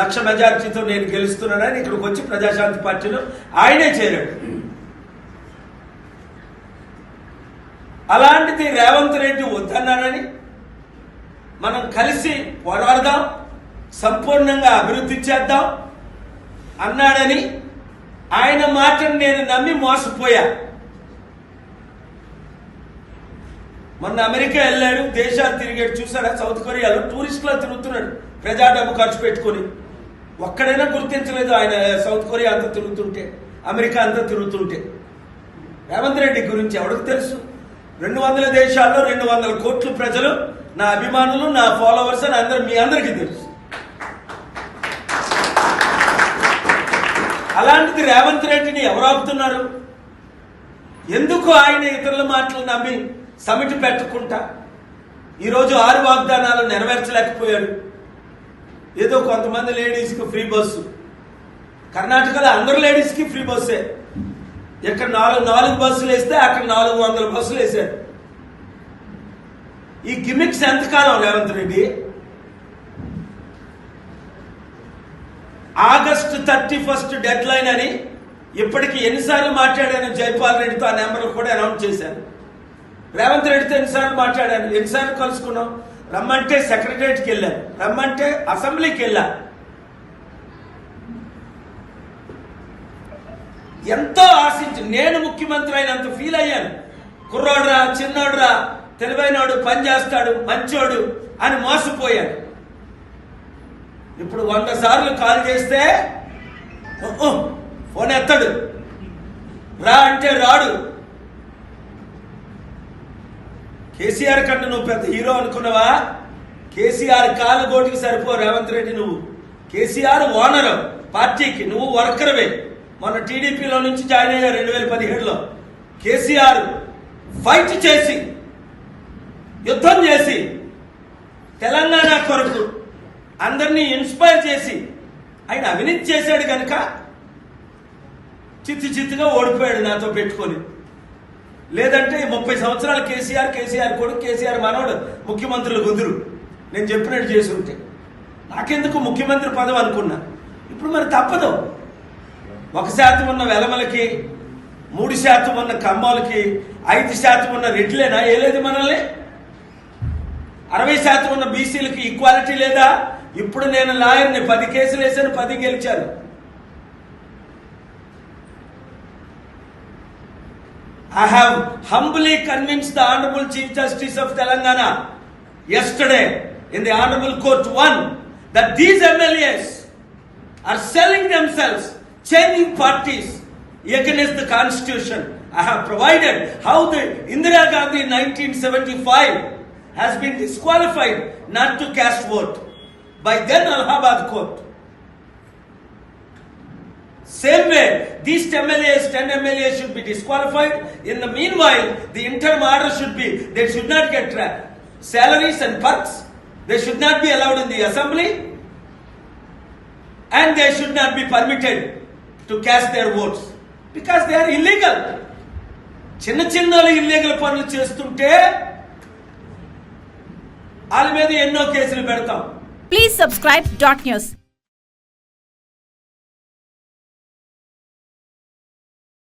లక్ష మెజార్టీతో నేను గెలుస్తున్నానని ఇక్కడికి వచ్చి ప్రజాశాంతి పార్టీలో ఆయనే చేరాడు. అలాంటిది రేవంత్ రెడ్డి వద్దన్నానని మనం కలిసి పోరాడదాం సంపూర్ణంగా అభివృద్ధి చేద్దాం అన్నాడని ఆయన మాటను నేను నమ్మి మోసపోయా. మొన్న అమెరికా వెళ్ళాడు దేశాలు తిరిగాడు. చూసాడా సౌత్ కొరియాలో టూరిస్టులో తిరుగుతున్నాడు. ప్రజా డబ్బు ఖర్చు పెట్టుకొని. ఒక్కడైనా గుర్తించలేదు. ఆయన సౌత్ కొరియా అంతా తిరుగుతుంటే అమెరికా అంతా తిరుగుతుంటే. రేవంత్ రెడ్డి గురించి ఎవరికి తెలుసు? రెండు వందల దేశాల్లో రెండు వందల కోట్ల ప్రజలు నా అభిమానులు నా ఫాలోవర్స్ అని అందరు మీ అందరికీ తెలుసు. అలాంటిది రేవంత్ రెడ్డిని ఎవరు ఆపుతున్నారు? ఎందుకు ఆయన ఇతరుల మాటలు నమ్మి సమిటి పెట్టకుండా ఈరోజు ఆరు వాగ్దానాలు నెరవేర్చలేకపోయాడు. ఏదో కొంతమంది లేడీస్కి ఫ్రీ బస్సు కర్ణాటకలో అందరు లేడీస్కి ఫ్రీ బస్సే. ఎక్కడ నాలుగు నాలుగు బస్సులు వేస్తే అక్కడ నాలుగు వందల బస్సులు వేశారు. ఈ గిమిక్స్ ఎంతకాలం Revanth Reddy? August thirty first deadline అని ఇప్పటికి ఎన్నిసార్లు మాట్లాడాను జైపాల్ రెడ్డితో ఆ నెంబర్ కూడా అనౌన్స్ చేశాను. రేవంత్ రెడ్డితో ఎన్నిసార్లు మాట్లాడాను? ఎన్నిసార్లు కలుసుకున్నాం? రమ్మంటే సెక్రటరియట్కి వెళ్ళాను రమ్మంటే అసెంబ్లీకి వెళ్ళా. ఎంతో ఆశించి నేను ముఖ్యమంత్రి అయినంత ఫీల్ అయ్యాను. కుర్రోడురా చిన్నోడురా తెలివైనోడు పని చేస్తాడు మంచోడు అని మోసపోయాను. ఇప్పుడు వంద సార్లు కాల్ చేస్తే ఫోన్ ఎత్తడు. రా అంటే రాడు. కేసీఆర్ కంటే నువ్వు పెద్ద హీరో అనుకున్నావా? కేసీఆర్ కాలు గోటికి సరిపో రేవంత్ రెడ్డి నువ్వు. కేసీఆర్ ఓనర్ పార్టీకి నువ్వు వర్కర్వే. మన టీడీపీలో నుంచి జాయిన్ అయ్యా రెండు వేల పదిహేడులో. కేసీఆర్ ఫైట్ చేసి యుద్ధం చేసి తెలంగాణ కొరకు అందరినీ ఇన్స్పైర్ చేసి ఆయన అవినీతి చేశాడు కనుక చిత్తు చిత్తుగా ఓడిపోయాడు నాతో పెట్టుకొని. లేదంటే ముప్పై సంవత్సరాలు కేసీఆర్ కేసీఆర్ కొడుకు కేసీఆర్ మనోడు ముఖ్యమంత్రులు గుందురు. నేను చెప్పినట్టు చేసి ఉంటే నాకెందుకు ముఖ్యమంత్రి పదవి అనుకున్నా? ఇప్పుడు మరి తప్పదు. ఒక శాతం ఉన్న వెలమలకి మూడు శాతం ఉన్న కమ్మాలకి ఐదు శాతం ఉన్న రెడ్లేనా ఏలేదు లేదు మనల్ని. అరవై శాతం ఉన్న బీసీలకి ఈక్వాలిటీ లేదా? ఇప్పుడు నేను లాయర్ని పది కేసులు వేసాను పది గెలిచాను. I have humbly convinced the Honorable Chief Justice of Telangana yesterday in the Honorable Court 1 that these MLAs are selling themselves, changing parties against the Constitution. I have provided how the Indira Gandhi in 1975 has been disqualified not to cast vote by then Allahabad court. Same way, these 10 MLAs, 10 MLAs should be disqualified. In the meanwhile, the interim order should be, they should not get tra- salaries and perks. They should not be allowed in the assembly. And they should not be permitted to cast their votes. Because they are illegal. చిన్న చిన్న illegal పనులు చేస్తుంటే వాళ్ళ మీద ఎన్నో కేసులు పెడతాం Please subscribe dot news.